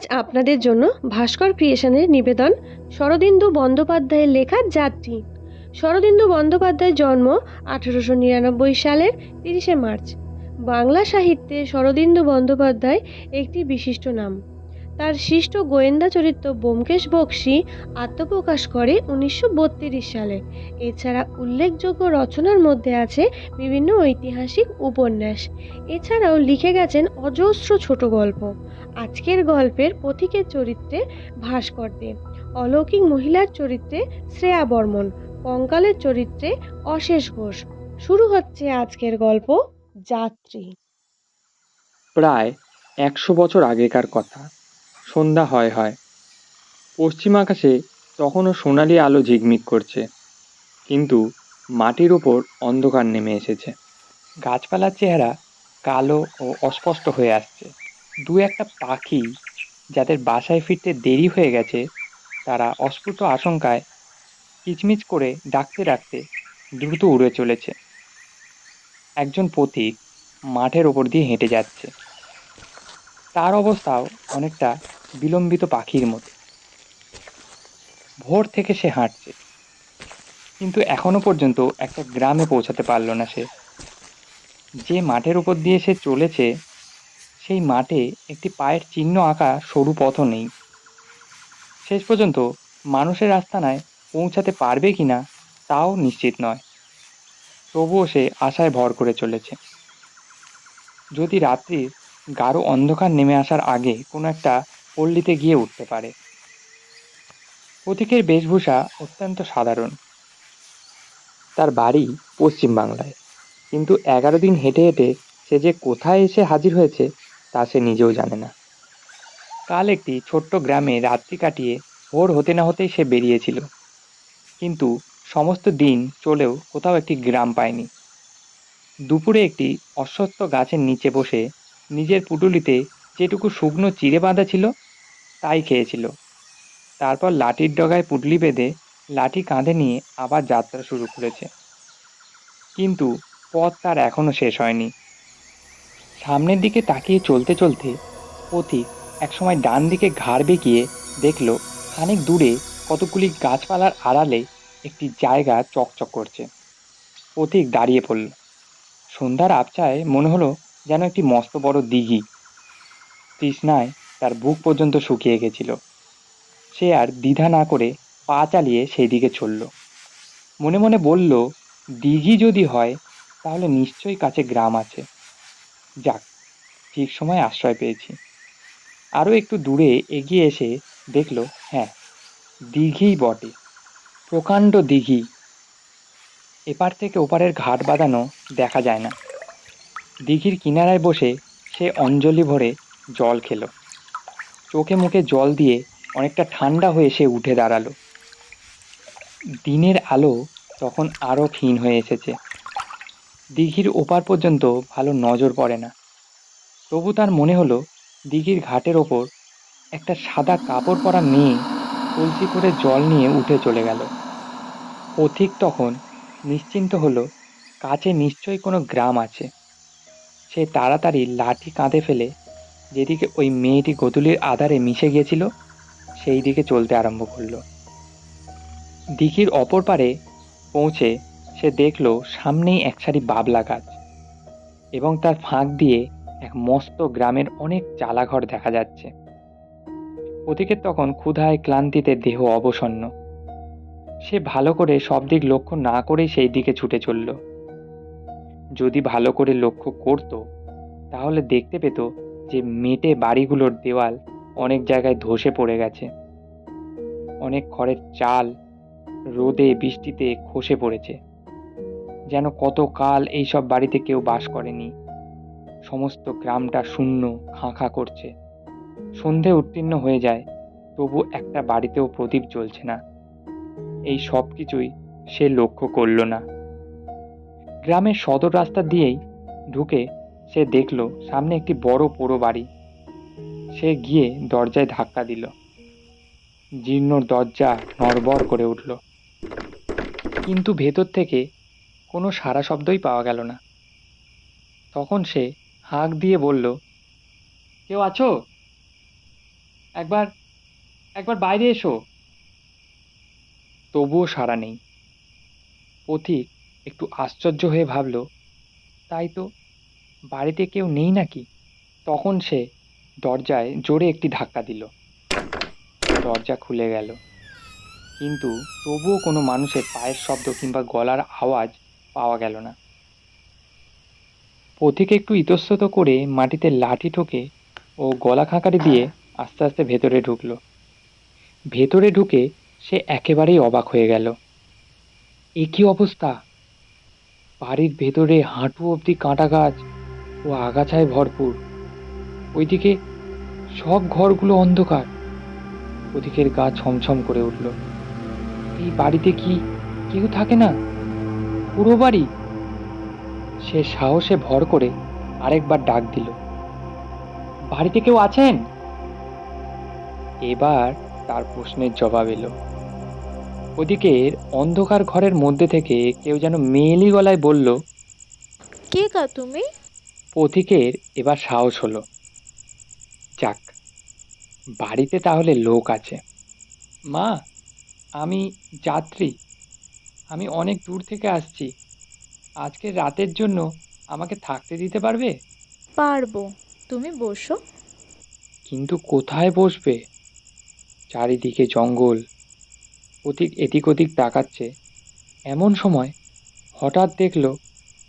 আজ আপনাদের জন্য ভাস্কর ক্রিয়েশনের নিবেদন শরদিন্দু বন্দ্যোপাধ্যায়ের লেখা যাত্রী। শরদিন্দু বন্দ্যোপাধ্যায়ের জন্ম আঠেরোশো নিরানব্বই সালের তিরিশে মার্চ। বাংলা সাহিত্যে শরদিন্দু বন্দ্যোপাধ্যায় একটি বিশিষ্ট নাম। তার সৃষ্ট গোয়েন্দা চরিত্র ব্যোমকেশ বক্সী আত্মপ্রকাশ করে উনিশশো বত্রিশ সালে। এছাড়া উল্লেখযোগ্য রচনার মধ্যে আছে বিভিন্ন ঐতিহাসিক উপন্যাস। এছাড়াও লিখে গেছেন অজস্র ছোট গল্প। আজকের গল্পের পথিকের চরিত্রে ভাস্কর অলৌকিক মহিলার চরিত্রে শ্রেয়া বর্মন, কঙ্কালের চরিত্রে অশেষ ঘোষ। শুরু হচ্ছে আজকের গল্প, যাত্রী। প্রায় একশো বছর আগেকার কথা। সন্ধ্যা হয় হয়। পশ্চিম আকাশে তখনও সোনালি আলো ঝিকমিক করছে, কিন্তু মাটির ওপর অন্ধকার নেমে এসেছে। গাছপালার চেহারা কালো ও অস্পষ্ট হয়ে আসছে। দু একটা পাখি যাদের বাসায় ফিরতে দেরি হয়ে গেছে, তারা অস্ফুট আশঙ্কায় কিচমিচ করে ডাকতে ডাকতে দ্রুত উড়ে চলেছে। একজন পথিক মাঠের ওপর দিয়ে হেঁটে যাচ্ছে। তার অবস্থাও অনেকটা বিলম্বিত পাখির মতো। ভোর থেকে সে হাঁটছে। কিন্তু এখনও পর্যন্ত একটা গ্রামে পৌঁছাতে পারল না সে। যে মাঠের উপর দিয়ে সে চলেছে, সেই মাঠে একটি পায়ের চিহ্ন আঁকা সরু পথও নেই। শেষ পর্যন্ত মানুষের আস্তানায় পৌঁছাতে পারবে কিনা, তাও নিশ্চিত নয়। তবুও সে আশায় ভর করে চলেছে। যদি রাত্রির গাঢ় অন্ধকার নেমে আসার আগে কোনো একটা পল্লীতে গিয়ে উঠতে পারে। পথিকের বেশভূষা অত্যন্ত সাধারণ। তার বাড়ি পশ্চিম বাংলায়। কিন্তু এগারো দিন হেঁটে হেঁটে সে যে কোথায় এসে হাজির হয়েছে, তা সে নিজেও জানে না। কাল একটি ছোট্ট গ্রামে রাত্রি কাটিয়ে ভোর হতে না হতেই সে বেরিয়েছিল। কিন্তু সমস্ত দিন চলেও কোথাও একটি গ্রাম পায়নি। দুপুরে একটি অশ্বত্থ গাছের নিচে বসে নিজের পুটুলিতে যেটুকু শুকনো চিড়ে বাঁধা ছিল তাই খেয়েছিল। তারপর লাঠির ডগায় পুটলি বেঁধে লাঠি কাঁধে নিয়ে আবার যাত্রা শুরু করেছে। কিন্তু পথ তার এখনও শেষ হয়নি। সামনের দিকে তাকিয়ে চলতে চলতে পথিক একসময় ডান দিকে ঘাড় বেঁকিয়ে দেখল, খানিক দূরে কতগুলি গাছপালার আড়ালে একটি জায়গা চকচক করছে। পথিক দাঁড়িয়ে পড়ল। সন্ধ্যার আবছায় মনে হলো যেন একটি মস্ত বড় দিঘি। তৃষ্ণায় তার বুক পর্যন্ত শুকিয়ে গেছিল। সে আর দ্বিধা না করে পা চালিয়ে সেই দিকে চলল। মনে মনে বলল, দিঘি যদি হয়, তাহলে নিশ্চয়ই কাছে গ্রাম আছে। যাক, ঠিক সময় আশ্রয় পেয়েছি। আরও একটু দূরে এগিয়ে এসে দেখল হ্যাঁ দিঘিই বটে, প্রকাণ্ড দিঘি। এপার থেকে ওপারের ঘাট বাঁধানো দেখা যায় না। দিঘির কিনারায় বসে সে অঞ্জলি ভরে জল খেলো। চোখে মুখে জল দিয়ে অনেকটা ঠান্ডা হয়ে সে উঠে দাঁড়াল। দিনের আলো তখন আরও ক্ষীণ হয়ে এসেছে। দিঘির ওপার পর্যন্ত ভালো নজর পড়ে না। তবু তার মনে হলো, দিঘির ঘাটের ওপর একটা সাদা কাপড় পরা মেয়ে কলসি করে জল নিয়ে উঠে চলে গেল। পথিক তখন নিশ্চিন্ত হলো, কাছে নিশ্চয়ই কোনো গ্রাম আছে। সে তাড়াতাড়ি লাঠি কাঁধে ফেলে যেদিকে ওই মেয়েটি গোধূলির আধারে মিশে গিয়েছিল সেই দিকে চলতে আরম্ভ করল। দিঘির অপর পারে পৌঁছে সে দেখল সামনেই এক সারি বাবলা গাছ এবং তার ফাঁক দিয়ে এক মস্ত গ্রামের অনেক চালাঘর দেখা যাচ্ছে। পথিকের তখন ক্ষুধায় ক্লান্তিতে দেহ অবসন্ন। সে ভালো করে সব দিক লক্ষ্য না করেই সেই দিকে ছুটে চলল। যদি ভালো করে লক্ষ্য করত, তাহলে দেখতে পেত যে মেটে বাড়িগুলোর দেওয়াল অনেক জায়গায় ধসে পড়ে গেছে। অনেক খড়ের চাল রোদে বৃষ্টিতে খসে পড়েছে। যেন কত কাল এইসব বাড়িতে কেউ বাস করেনি। সমস্ত গ্রামটা শূন্য খাঁ খাঁ করছে। সন্ধে উত্তীর্ণ হয়ে যায়, তবু একটা বাড়িতেও প্রদীপ জ্বলছে না। এই সব কিছুই সে লক্ষ্য করল না। গ্রামের সদর রাস্তা দিয়েই ঢুকে সে দেখল সামনে একটি বড় পোড়ো বাড়ি। সে গিয়ে দরজায় ধাক্কা দিল। জীর্ণ দরজা নড়বড় করে উঠল। কিন্তু ভেতর থেকে কোনো সারা শব্দই পাওয়া গেল না। তখন সে হাঁক দিয়ে বলল, কেউ আছো? একবার একবার বাইরে এসো। তবুও সাড়া নেই। পথিক একটু আশ্চর্য হয়ে ভাবল, তাই তো বাড়িতে কেউ নেই নাকি? তখন সে দরজায় জোরে একটি ধাক্কা দিল। দরজা খুলে গেল। কিন্তু তবুও কোনো মানুষের পায়ের শব্দ কিংবা গলার আওয়াজ পাওয়া গেল না। পথিক একটু ইতস্তত করে মাটিতে লাঠি ঠোকে ও গলা খাঁকারি দিয়ে আস্তে আস্তে ভেতরে ঢুকলো। ভেতরে ঢুকে সে একেবারেই অবাক হয়ে গেল। এ কী অবস্থা? বাড়ির ভেতরে হাঁটু অবধি কাঁটা গাছ ও আগাছায় ভরপুর। ওইদিকে সব ঘরগুলো অন্ধকার। ওদিকের গা ছমছম করে উঠল। এই বাড়িতে কি কেউ থাকে না? পুরো বাড়ি? সে সাহসে ভর করে আরেকবার ডাক দিল। বাড়িতে কেউ আছেন? এবার তার প্রশ্নের জবাব এলো। ওদিকের অন্ধকার ঘরের মধ্যে থেকে কেউ যেন মেয়েলি গলায় বলল, কে গা তুমি? পথিকের এবার সাহস হলো। যাক বাড়িতে তাহলে লোক আছে। মা আমি যাত্রী। আমি অনেক দূর থেকে আসছি। আজকে রাতের জন্য আমাকে থাকতে দিতে পারবে? পারব। তুমি বসো। কিন্তু কোথায় বসবে? চারিদিকে জঙ্গল। ওদিক এদিক ওদিক তাকাচ্ছে। এমন সময় হঠাৎ দেখল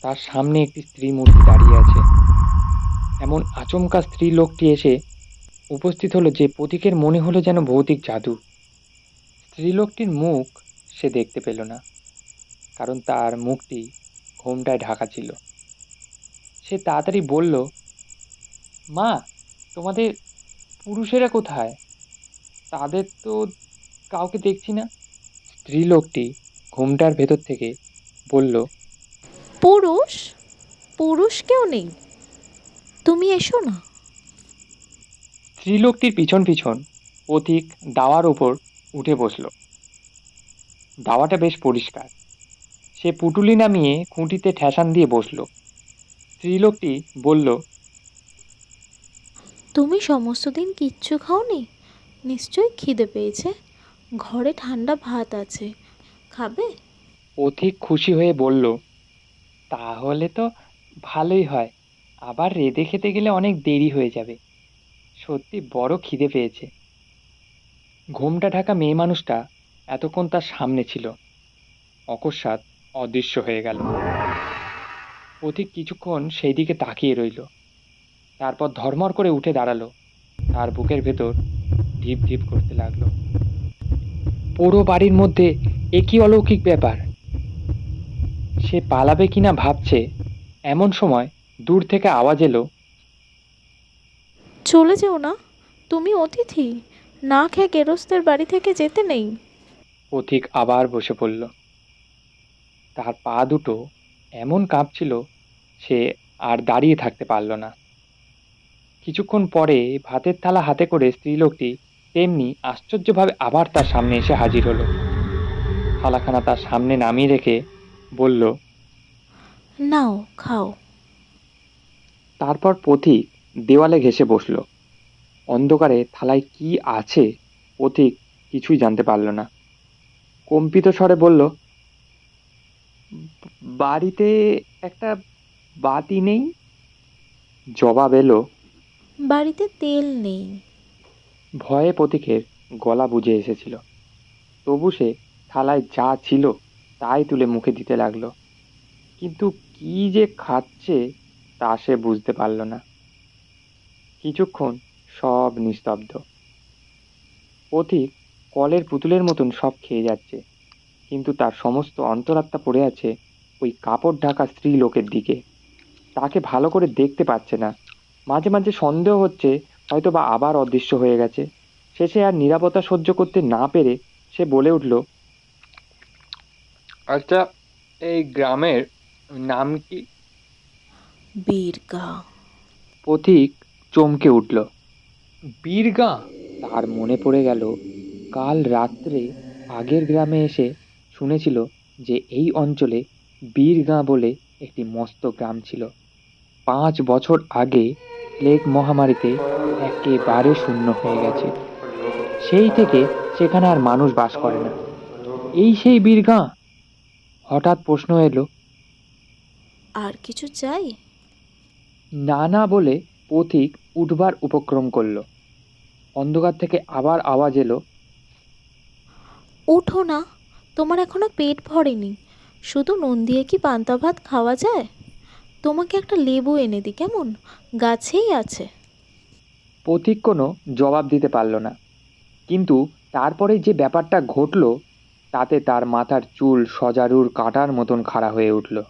তার সামনে একটি স্ত্রী মূর্তি দাঁড়িয়ে আছে। এমন আচমকা স্ত্রী লোকটি এসে উপস্থিত হলো যে প্রতীকের মনে হলো যেন ভৌতিক জাদু। স্ত্রীলোকটির মুখ সে দেখতে পেল না, কারণ তার মুখটি ঘোমটায় ঢাকা ছিল। সে তাড়াতাড়ি বলল, মা, তোমাদের পুরুষেরা কোথায়? তাদের তো কাউকে দেখছি না। স্ত্রীলোকটি ঘোমটার ভেতর থেকে বলল, পুরুষ? পুরুষ কেউ নেই। তুমি এসো না। স্ত্রীলোকটির পিছন পিছন পথিক দাওয়ার ওপর উঠে বসল। দাওয়াটা বেশ পরিষ্কার। সে পুটুলি নামিয়ে খুঁটিতে ঠেসান দিয়ে বসল। স্ত্রীলোকটি বলল তুমি সমস্ত দিন কিচ্ছু খাওনি? নিশ্চয়ই খিদে পেয়েছে। ঘরে ঠান্ডা ভাত আছে। খাবে? পথিক খুশি হয়ে বলল তাহলে তো ভালোই হয়। আবার রেঁধে খেতে গেলে অনেক দেরি হয়ে যাবে। সত্যি বড় খিদে পেয়েছে। ঘোমটা ঢাকা মেয়ে মানুষটা এতক্ষণ তার সামনে ছিল। অকস্মাৎ অদৃশ্য হয়ে গেল। পথিক কিছুক্ষণ সেই দিকে তাকিয়ে রইল। তারপর ধর্মর করে উঠে দাঁড়াল। তার বুকের ভেতর ঢিপ ঢিপ করতে লাগল। পুরো বাড়ির মধ্যে একই অলৌকিক ব্যাপার। সে পালাবে কিনা ভাবছে, এমন সময় দূর থেকে আওয়াজ এলো। চলে যেও না তুমি অতিথি না খেয়ে গেরস্তের বাড়ি থেকে যেতে নেই। পথিক আবার বসে পড়ল। তার পা দুটো এমন কাঁপছিল সে আর দাঁড়িয়ে থাকতে পারল না। কিছুক্ষণ পরে ভাতের থালা হাতে করে স্ত্রীলোকটি তেমনি আশ্চর্যভাবে আবার তার সামনে এসে হাজির হলো। থালাখানা তার সামনে নামিয়ে রেখে বলল নাও খাও। তারপর পথিক দেওয়ালে ঘেঁষে বসল। অন্ধকারে থালায় কি আছে পথিক কিছুই জানতে পারল না। কম্পিত স্বরে বলল বাড়িতে একটা বাতি নেই? জবাব এলো বাড়িতে তেল নেই। ভয়ে পথিকের গলা বুঝে এসেছিল। তবু সে থালায় যা ছিল তাই তুলে মুখে দিতে লাগল। কিন্তু কি যে খাচ্ছে তা সে বুঝতে পারল না। কিছুক্ষণ সব নিস্তব্ধ। পথিক কলের পুতুলের মতন সব খেয়ে যাচ্ছে, কিন্তু তার সমস্ত অন্তরাত্মা পড়ে আছে ওই কাপড় ঢাকা স্ত্রী লোকের দিকে। তাকে ভালো করে দেখতে পাচ্ছে না। মাঝে মাঝে সন্দেহ হচ্ছে হয়তো বা আবার অদৃশ্য হয়ে গেছে। শেষে আর নিরাপত্তা সহ্য করতে না পেরে সে বলে উঠল আচ্ছা এই গ্রামের নাম কি? বীরগা। পথিক চমকে উঠল। বীরগাঁ? তার মনে পড়ে গেল কাল রাত্রে আগের গ্রামে এসে শুনেছিল যে এই অঞ্চলে বীরগাঁ বলে একটি মস্ত গ্রাম ছিল। পাঁচ বছর আগে প্লেগ মহামারীতে একেবারে শূন্য হয়ে গেছে। সেই থেকে সেখানে আর মানুষ বাস করে না। এই সেই বীরগাঁ? হঠাৎ প্রশ্ন এলো। আর কিছু চাই? না না বলে পথিক উঠবার উপক্রম করল। অন্ধকার থেকে আবার আওয়াজ এলো উঠো না তোমার এখনও পেট ভরেনি। শুধু নুন দিয়ে কি পান্তা ভাত খাওয়া যায়? তোমাকে একটা লেবু এনে দি কেমন? গাছেই আছে। পথিক কোনো জবাব দিতে পারল না। কিন্তু তারপরে যে ব্যাপারটা ঘটল তাতে তার মাথার চুল সজারুর কাঁটার মতন খাড়া হয়ে উঠল।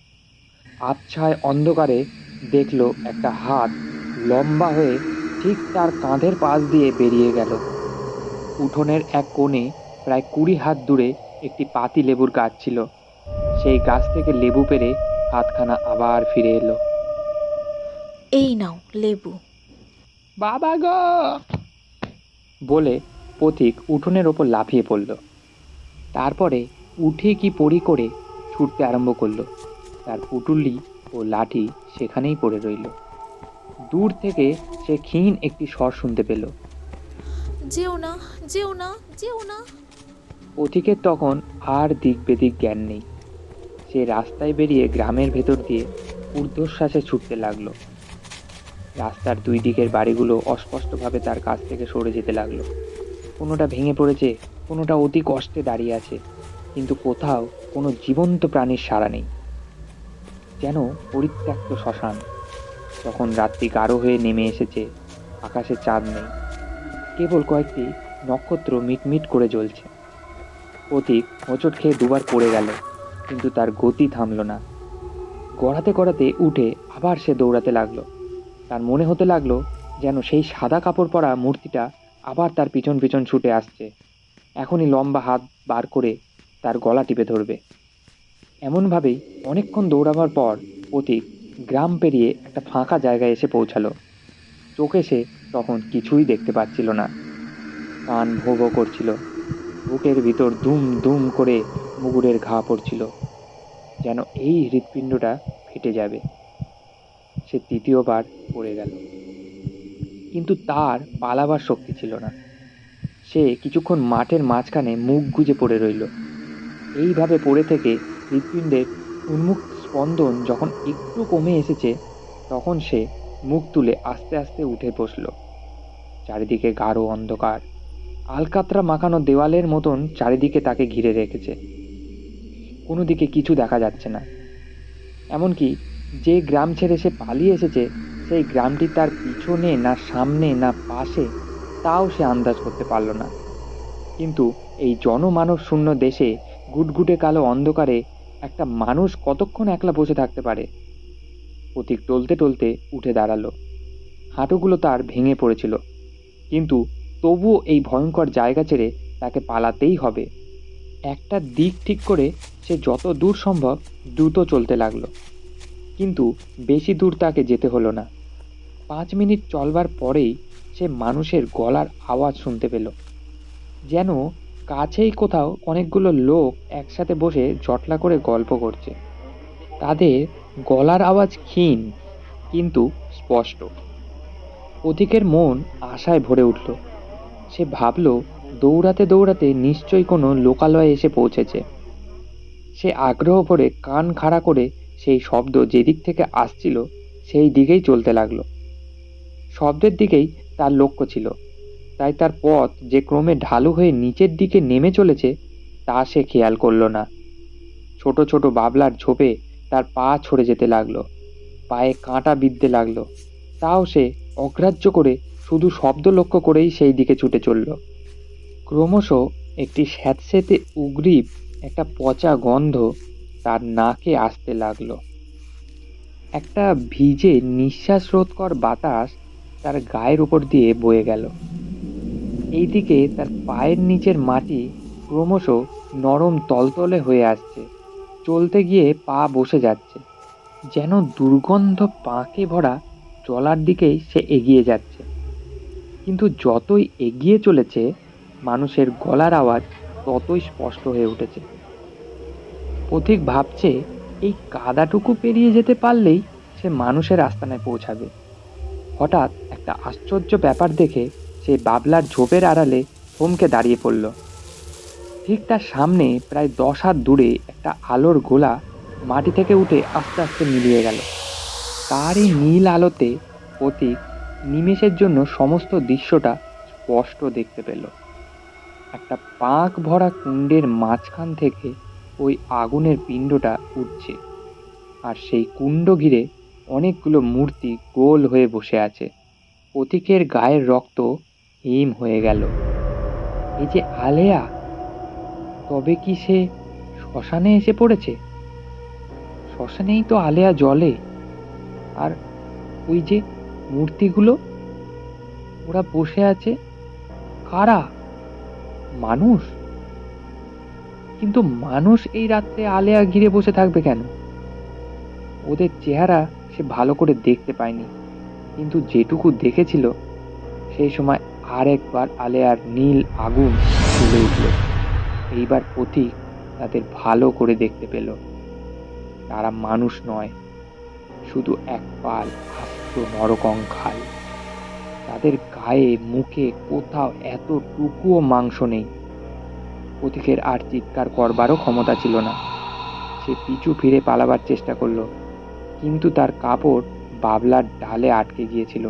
আবছায় অন্ধকারে দেখল একটা হাত লম্বা হয়ে ঠিক তার কাঁধের পাশ দিয়ে বেরিয়ে গেল। উঠোনের এক কোণে প্রায় কুড়ি হাত দূরে একটি পাতি লেবুর গাছ ছিল। সেই গাছ থেকে লেবু পেরে হাতখানা আবার ফিরে এলো। এই নাও লেবু। বাবা গো! বলে পথিক উঠোনের ওপর লাফিয়ে পড়ল। তারপরে উঠে কি পড়ি করে ছুটতে আরম্ভ করল। তার পুটুলি ও লাঠি সেখানেই পড়ে রইল। দূর থেকে সে ক্ষীণ একটি স্বর শুনতে পেল। যেও না যেও না যেও না। পথিকের তখন আর দিক বেদিক জ্ঞান নেই। সে রাস্তায় বেরিয়ে গ্রামের ভেতর দিয়ে ঊর্ধ্বশ্বাসে ছুটতে লাগল। রাস্তার দুই দিকের বাড়িগুলো অস্পষ্টভাবে তার কাছ থেকে সরে যেতে লাগল। কোনোটা ভেঙে পড়েছে কোনোটা অতি কষ্টে দাঁড়িয়ে আছে কিন্তু কোথাও কোনো জীবন্ত প্রাণীর সাড়া নেই। যেন পরিত্যক্ত শ্মশান? তখন রাত্রি গাঢ় হয়ে নেমে এসেছে, আকাশে চাঁদ নেই। কেবল কয়েকটি নক্ষত্র মিটমিট করে জ্বলছে। পথিক হোঁচট খেয়ে দুবার পড়ে গেল, কিন্তু তার গতি থামল না। গড়াতে গড়াতে উঠে আবার সে দৌড়াতে লাগল। তার মনে হতে লাগল যেন সেই সাদা কাপড় পরা মূর্তিটা আবার তার পিছন পিছন ছুটে আসছে। এখনই লম্বা হাত বার করে তার গলা টিপে ধরবে। এমনভাবেই অনেকক্ষণ দৌড়াবার পর পথিক গ্রাম পেরিয়ে একটা ফাঁকা জায়গায় এসে পৌঁছালো। চোখে সে তখন কিছুই দেখতে পাচ্ছিল না। কান ভো ভো করছিল। বুকের ভিতর দুম দুম করে মুগুরের ঘা পড়ছিল। যেন এই হৃৎপিণ্ডটা ফেটে যাবে। সে তৃতীয়বার পড়ে গেল। কিন্তু তার পালাবার শক্তি ছিল না। সে কিছুক্ষণ মাঠের মাঝখানে মুখ গুজে পড়ে রইল। এইভাবে পড়ে থেকে হৃৎপিণ্ডের উন্মুক্ত স্পন্দন যখন একটু কমে এসেছে, তখন সে মুখ তুলে আস্তে আস্তে উঠে বসল। চারিদিকে গাঢ় অন্ধকার। আলকাতরা মাখানো দেওয়ালের মতন চারিদিকে তাকে ঘিরে রেখেছে। কোনো দিকে কিছু দেখা যাচ্ছে না। এমনকি যে গ্রাম ছেড়ে সে পালিয়ে এসেছে, সেই গ্রামটি তার পিছনে না সামনে না পাশে তাও সে আন্দাজ করতে পারল না। কিন্তু এই জনমানব শূন্য দেশে গুটগুটে কালো অন্ধকারে একটা মানুষ কতক্ষণ একলা বসে থাকতে পারে? পথিক টলতে টলতে উঠে দাঁড়াল। হাঁটুগুলো তার ভেঙে পড়েছিল। কিন্তু তবুও এই ভয়ঙ্কর জায়গা ছেড়ে তাকে পালাতেই হবে। একটা দিক ঠিক করে সে যত দূর সম্ভব দ্রুত চলতে লাগল। কিন্তু বেশি দূর তাকে যেতে হলো না। পাঁচ মিনিট চলবার পরেই সে মানুষের গলার আওয়াজ শুনতে পেল। যেন কাছেই কোথাও অনেকগুলো লোক একসাথে বসে জটলা করে গল্প করছে। তাদের গলার আওয়াজ ক্ষীণ, কিন্তু স্পষ্ট। পথিকের মন আশায় ভরে উঠল। সে ভাবল, দৌড়াতে দৌড়াতে নিশ্চয়ই কোনো লোকালয়ে এসে পৌঁছেছে। সে আগ্রহ ভরে কান খাড়া করে সেই শব্দ যেদিক থেকে আসছিল, সেই দিকেই চলতে লাগল। শব্দের দিকেই তার লক্ষ্য ছিল। তাই তার পথ যে ক্রমে ঢালু হয়ে নিচের দিকে নেমে চলেছে, তা সে খেয়াল করল না। ছোট ছোট বাবলার ঝোপে তার পা ছড়ে যেতে লাগল, পায়ে কাঁটা বিঁধতে লাগল। তাও সে অগ্রাহ্য করে শুধু শব্দ লক্ষ্য করেই সেই দিকে ছুটে চলল। ক্রমশ একটি স্যাঁতস্যাঁতে উগ্রীব একটা পচা গন্ধ তার নাকে আসতে লাগল। একটা ভিজে নিঃশ্বাস রোধকর বাতাস তার গায়ের উপর দিয়ে বয়ে গেল। এইদিকে তার পায়ের নিচের মাটি ক্রমশ নরম তলতলে হয়ে আসছে। চলতে গিয়ে পা বসে যাচ্ছে, যেন দুর্গন্ধ পাঁকে ভরা চলার দিকেই সে এগিয়ে যাচ্ছে। কিন্তু যতই এগিয়ে চলেছে, মানুষের গলার আওয়াজ ততই স্পষ্ট হয়ে উঠেছে। পথিক ভাবছে, এই কাদাটুকু পেরিয়ে যেতে পারলেই সে মানুষের আস্তানায় পৌঁছাবে। হঠাৎ একটা আশ্চর্য ব্যাপার দেখে সে বাবলার ঝোপের আড়ালে থমকে দাঁড়িয়ে পড়ল। ঠিক তার সামনে প্রায় দশ হাত দূরে একটা আলোর গোলা মাটি থেকে উঠে আস্তে আস্তে মিলিয়ে গেল। তার এই নীল আলোতে প্রতীক নিমেষের জন্য সমস্ত দৃশ্যটা স্পষ্ট দেখতে পেল। একটা পাঁক ভরা কুণ্ডের মাঝখান থেকে ওই আগুনের পিণ্ডটা উঠছে আর সেই কুণ্ড ঘিরে অনেকগুলো মূর্তি গোল হয়ে বসে আছে। প্রতীকের গায়ের রক্ত হিম হয়ে গেল। এই যে আলেয়া, তবে কি সে শ্মশানে এসে পড়েছে? শ্মশানেই তো আলেয়া জলে। আর ওই যে মূর্তিগুলো, ওরা বসে আছে। কারা? মানুষ? কিন্তু মানুষ এই রাত্রে আলেয়া ঘিরে বসে থাকবে কেন? ওদের চেহারা সে ভালো করে দেখতে পায়নি। কিন্তু যেটুকু দেখেছিল, সেই সময় আরেকবার আলেয়ার নীল আগুন জ্বলে উঠল। এইবার পথিক তাদের ভালো করে দেখতে পেল। তারা মানুষ নয়, শুধু এক পাল আস্ত নরকঙ্কাল তাদের গায়ে, মুখে কোথাও এতটুকুও মাংস নেই। পথিকের আর চিৎকার করবারও ক্ষমতা ছিল না। সে পিছু ফিরে পালাবার চেষ্টা করল, কিন্তু তার কাপড় বাবলার ডালে আটকে গিয়েছিল।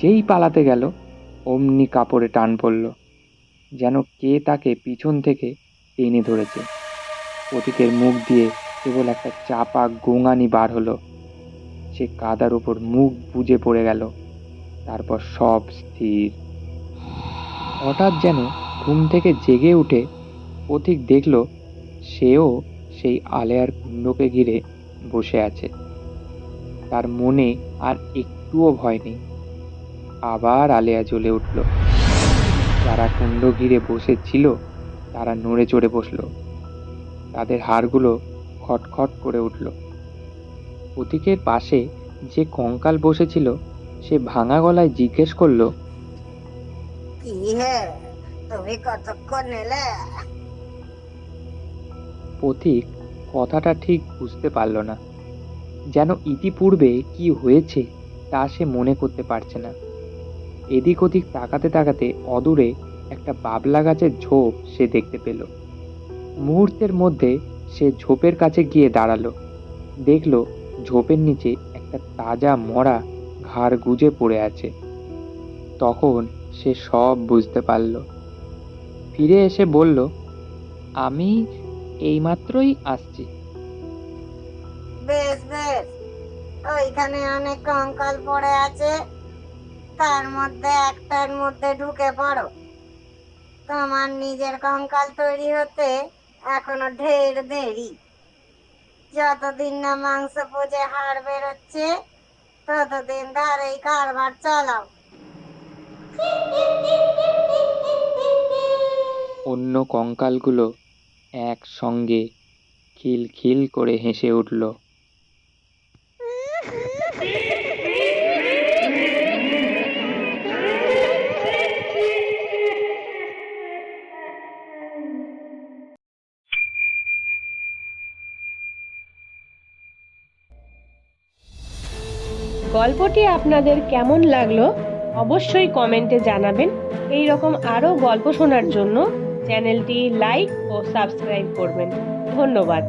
যেই পালাতে গেল অমনি কাপড়ে টান পড়ল। যেন কে তাকে পিছন থেকে টেনে ধরেছে। পথিকের মুখ দিয়ে কেবল একটা চাপা গোঙানি বার হলো। সে কাদার উপর মুখ বুজে পড়ে গেল। তারপর সব স্থির। হঠাৎ যেন ঘুম থেকে জেগে উঠে পথিক দেখল, সেও সেই আলেয়ার কুণ্ডকে ঘিরে বসে আছে। তার মনে আর একটুও ভয় নেই। আবার আলেয়া জ্বলে উঠল। যারা কুণ্ড ঘিরে বসেছিল তারা নড়ে চড়ে বসল। তাদের হাড়গুলো খটখট করে উঠল। প্রতীকের পাশে যে কঙ্কাল বসেছিল সে ভাঙা গলায় জিজ্ঞেস করল কি হে তুমি কতক্ষণ এলে? পথিক কথাটা ঠিক বুঝতে পারল না। যেন ইতিপূর্বে কি হয়েছে তা সে মনে করতে পারছে না। এদিক ওদিক তাকাতে তাকাতে অদূরে একটা বাবলা গাছের ঝোপ সে দেখতে পেল। মুহূর্তের মধ্যে সে ঝোপের কাছে গিয়ে দাঁড়াল। দেখল ঝোপের নিচে একটা তাজা মরা ঘাড় গুজে পড়ে আছে। তখন সে সব বুঝতে পারল। ফিরে এসে বলল, আমি এইমাত্রই আসছি। বেশ বেশ। ওইখানে অনেক কঙ্কাল পড়ে আছে। তার মধ্যে একটার মধ্যে ঢুকে পড়ো। তোমার নিজের কঙ্কাল তৈরি হতে এখনও ঢের দেরি। যতদিন না মাংস পুজে হাড় বেরোচ্ছে, ততদিন ধর এই কারবার চালাও। অন্য কঙ্কালগুলো একসঙ্গে খিলখিল করে হেসে উঠল। গল্পটি আপনাদের কেমন লাগল অবশ্যই কমেন্টে জানাবেন। এই রকম আরও গল্প শোনার জন্য চ্যানেলটি লাইক ও সাবস্ক্রাইব করবেন। ধন্যবাদ।